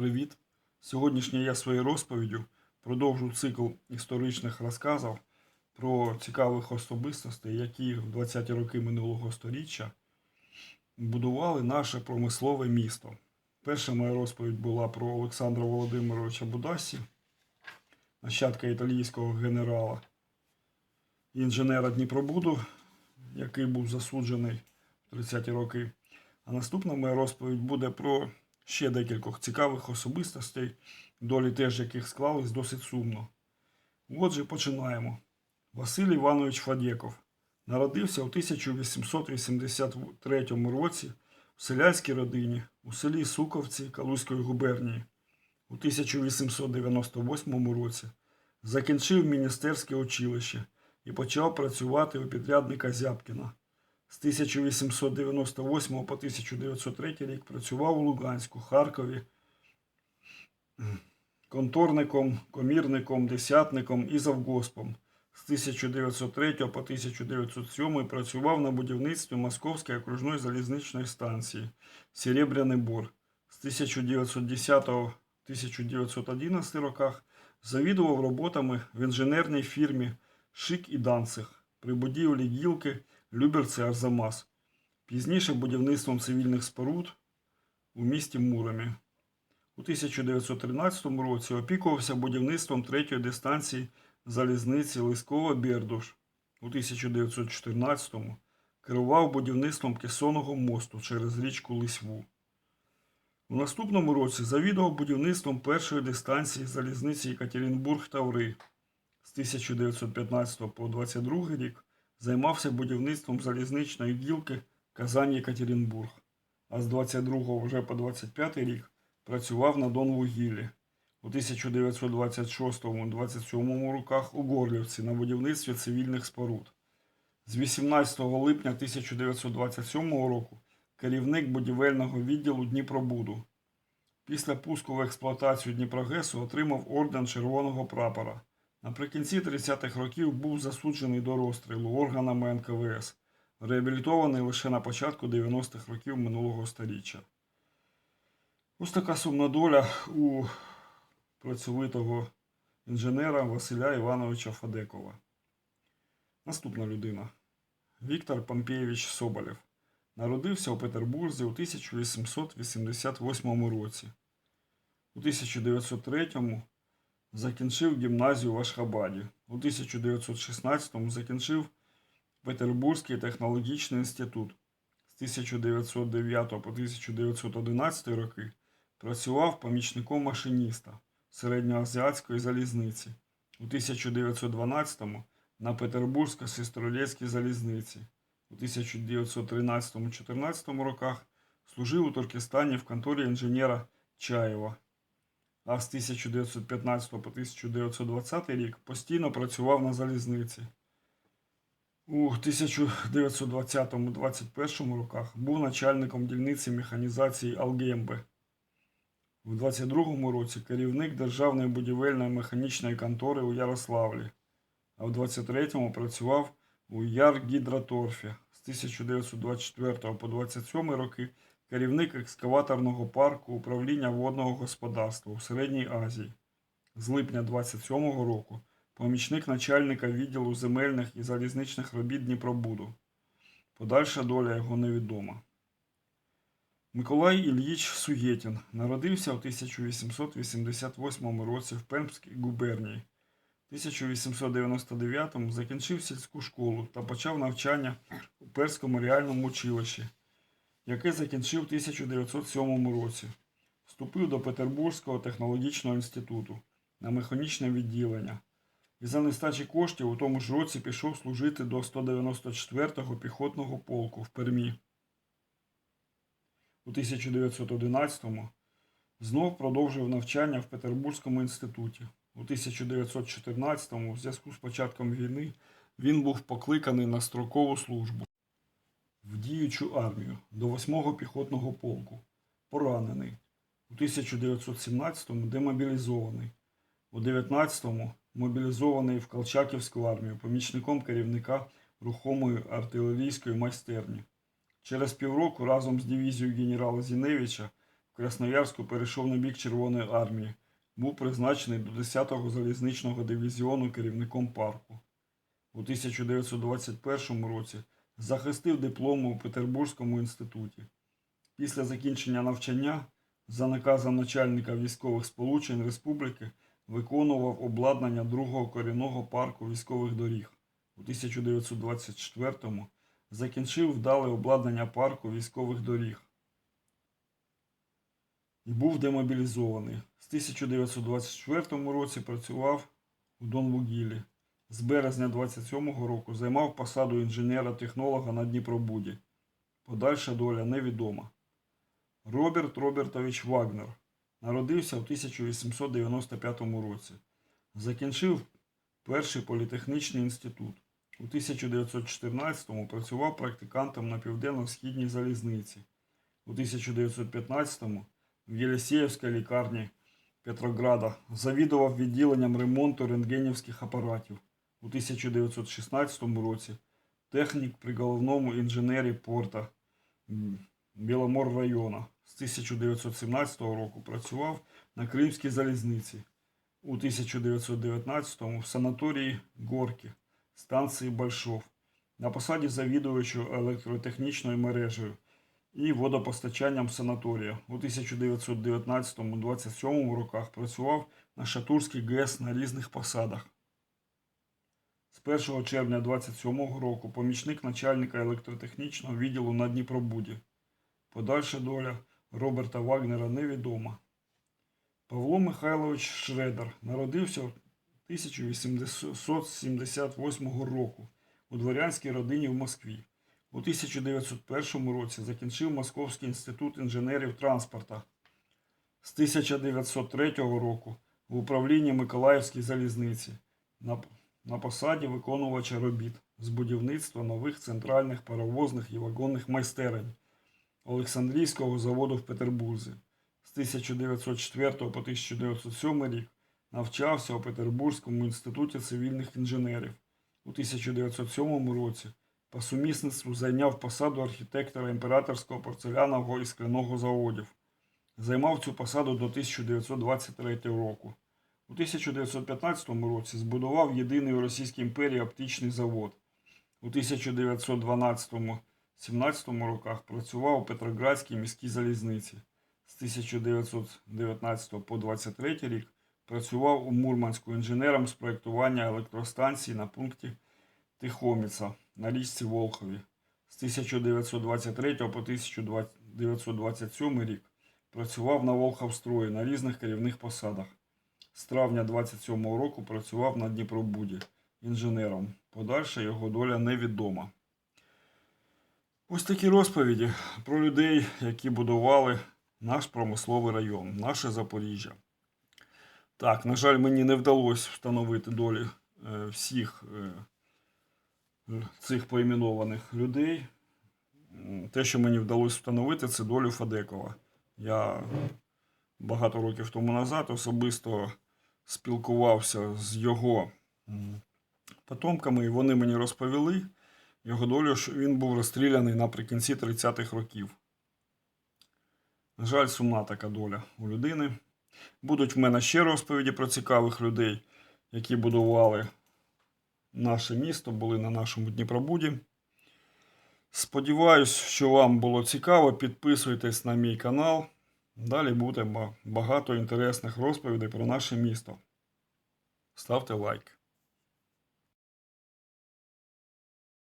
Привіт! Сьогоднішнє я своєю розповіддю продовжу цикл історичних розказів про цікавих особистостей, які в 20-ті роки минулого століття будували наше промислове місто. Перша моя розповідь була про Олександра Володимировича Будасі, нащадка італійського генерала, інженера Дніпробуду, який був засуджений в 30-ті роки. А наступна моя розповідь буде про ще декількох цікавих особистостей, долі теж яких склались досить сумно. Отже, починаємо. Василь Іванович Фадєков народився у 1883 році в селянській родині у селі Суковці Калузької губернії. У 1898 році закінчив міністерське училище і почав працювати у підрядника Зябкіна. З 1898 по 1903 рік працював у Луганську, Харкові, конторником, комірником, десятником і завгоспом. З 1903 по 1907 працював на будівництві Московської окружної залізничної станції Серебряний Бор. З 1910 1911 роках завідував роботами в інженерній фірмі Шик і Данцих при будівлі гілки Люберці Арзамас. Пізніше будівництвом цивільних споруд у місті Муромі. У 1913 році опікувався будівництвом третьої дистанції залізниці Лискова-Бердуш. У 1914 керував будівництвом кесонного мосту через річку Лисьву. У наступному році завідував будівництвом першої дистанції залізниці Екатеринбург-Таври. З 1915 по 22 рік займався будівництвом залізничної гілки Казань-Екатеринбург, а з 22 вже по 25 рік працював на Донвугіллі. У 1926-27 роках у Горлівці на будівництві цивільних споруд. З 18 липня 1927 року керівник будівельного відділу Дніпробуду. Після пуску в експлуатацію Дніпрогесу отримав орден Червоного прапора. Наприкінці 30-х років був засуджений до розстрілу органами НКВС, реабілітований лише на початку 90-х років минулого століття. Ось така сумна доля у працьовитого інженера Василя Івановича Фадекова. Наступна людина. Віктор Помпєєвич Соболєв. Народився у Петербурзі у 1888 році. У 1903 закінчив гімназію в Ашхабаді. У 1916 закінчив Петербурзький технологічний інститут. З 1909 по 1911 роки працював помічником машиніста середньоазіатської залізниці. У 1912 на Петербурзько-Сестрорецькій залізниці. У 1913-14 роках служив у Туркестані в конторі інженера Чаєва а з 1915 по 1920 рік постійно працював на залізниці. У 1920-21 роках був начальником дільниці механізації Алгемби. У 22-му році керівник Державної будівельної механічної контори у Ярославлі, а в 23-му працював у Яргідроторфі з 1924 по 27 роки керівник екскаваторного парку управління водного господарства у Середній Азії. З липня 27-го року помічник начальника відділу земельних і залізничних робіт Дніпробуду. Подальша доля його невідома. Миколай Ільїч Суєтін народився у 1888 році в Пермській губернії. В 1899 закінчив сільську школу та почав навчання у Перському реальному училищі яке закінчив у 1907 році. Вступив до Петербурзького технологічного інституту на механічне відділення. І за нестачі коштів у тому ж році пішов служити до 194-го піхотного полку в Пермі. У 1911-му знов продовжив навчання в Петербурзькому інституті. У 1914-му, в зв'язку з початком війни, він був покликаний на строкову службу діючу армію до 8-го піхотного полку, поранений. У 1917-му демобілізований. У 19-му мобілізований в Колчаківську армію помічником керівника рухомої артилерійської майстерні. Через півроку разом з дивізією генерала Зіневича в Красноярську перейшов на бік Червоної армії. Був призначений до 10-го залізничного дивізіону керівником парку. У 1921 році захистив диплом у Петербурзькому інституті. Після закінчення навчання за наказом начальника військових сполучень республіки виконував обладнання другого корінного парку військових доріг. У 1924-му закінчив вдале обладнання парку військових доріг і був демобілізований. З 1924 році працював у Донвугілі. З березня 27-го року займав посаду інженера-технолога на Дніпробуді. Подальша доля невідома. Роберт Робертович Вагнер народився в 1895 році. Закінчив перший політехнічний інститут. У 1914-му працював практикантом на південно-східній залізниці. У 1915-му в Єлисеївській лікарні Петрограда завідував відділенням ремонту рентгенівських апаратів. У 1916 році технік при головному інженері порта Біломор району. З 1917 року працював на Кримській залізниці. У 1919 в санаторії Горки, станції Большов, на посаді завідувача електротехнічною мережею і водопостачанням санаторія. У 1919-27 роках працював на Шатурській ГЕС на різних посадах. З 1 червня 27 року помічник начальника електротехнічного відділу на Дніпробуді. Подальша доля Роберта Вагнера невідома. Павло Михайлович Шредер народився 1878 року у дворянській родині в Москві. У 1901 році закінчив Московський інститут інженерів транспорта. З 1903 року в управлінні Миколаївській залізниці на, посаді виконувача робіт з будівництва нових центральних паровозних і вагонних майстерень Олександрійського заводу в Петербурзі. З 1904 по 1907 рік навчався у Петербурзькому інституті цивільних інженерів. У 1907 році по сумісництву зайняв посаду архітектора імператорського порцелянового і скляного заводів. Займав цю посаду до 1923 року. У 1915 році збудував єдиний у Російській імперії оптичний завод. У 1912-17 роках працював у Петроградській міській залізниці. З 1919 по 23 рік працював у Мурманську інженером з проєктування електростанції на пункті Тихоміца на річці Волхові. З 1923 по 1927 рік працював на Волховстрої на різних керівних посадах. З травня 27 року працював на Дніпробуді інженером. Подальша його доля невідома. Ось такі розповіді про людей, які будували наш промисловий район, наше Запоріжжя. Так, на жаль, мені не вдалося встановити долі е, всіх е, цих поіменованих людей. Те, що мені вдалося встановити, це долю Фадекова. Я багато років тому назад особисто спілкувався з його потомками, і вони мені розповіли його долю, що він був розстріляний наприкінці 30-х років. На жаль, сумна така доля у людини. Будуть в мене ще розповіді про цікавих людей, які будували наше місто, були на нашому Дніпробуді. Сподіваюсь, що вам було цікаво. Підписуйтесь на мій канал. Далі буде багато інтересних розповідей про наше місто. Ставте лайк.